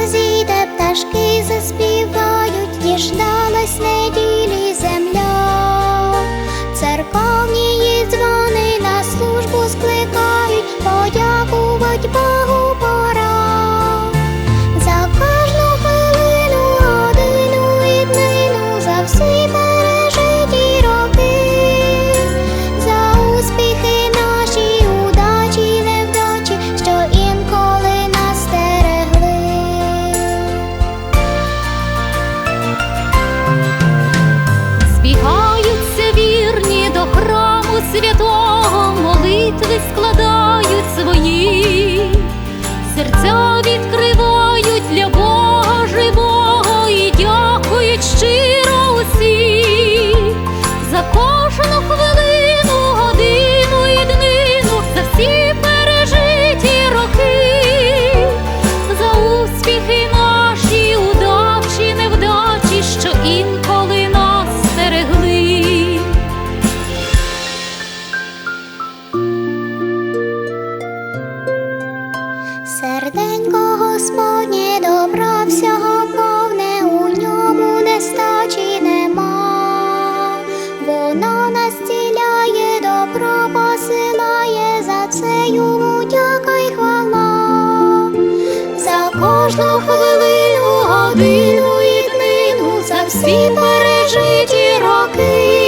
розійде пташки заспівають, діждалась неділі земля, церковні дзвони на службу скликають, подякувать Богу. збігаються вірні до храму святого, молитви складають свої серця. Європа синає, за це йому дяка й хвала, за кожну хвилину, годину і днину, за всі пережиті роки.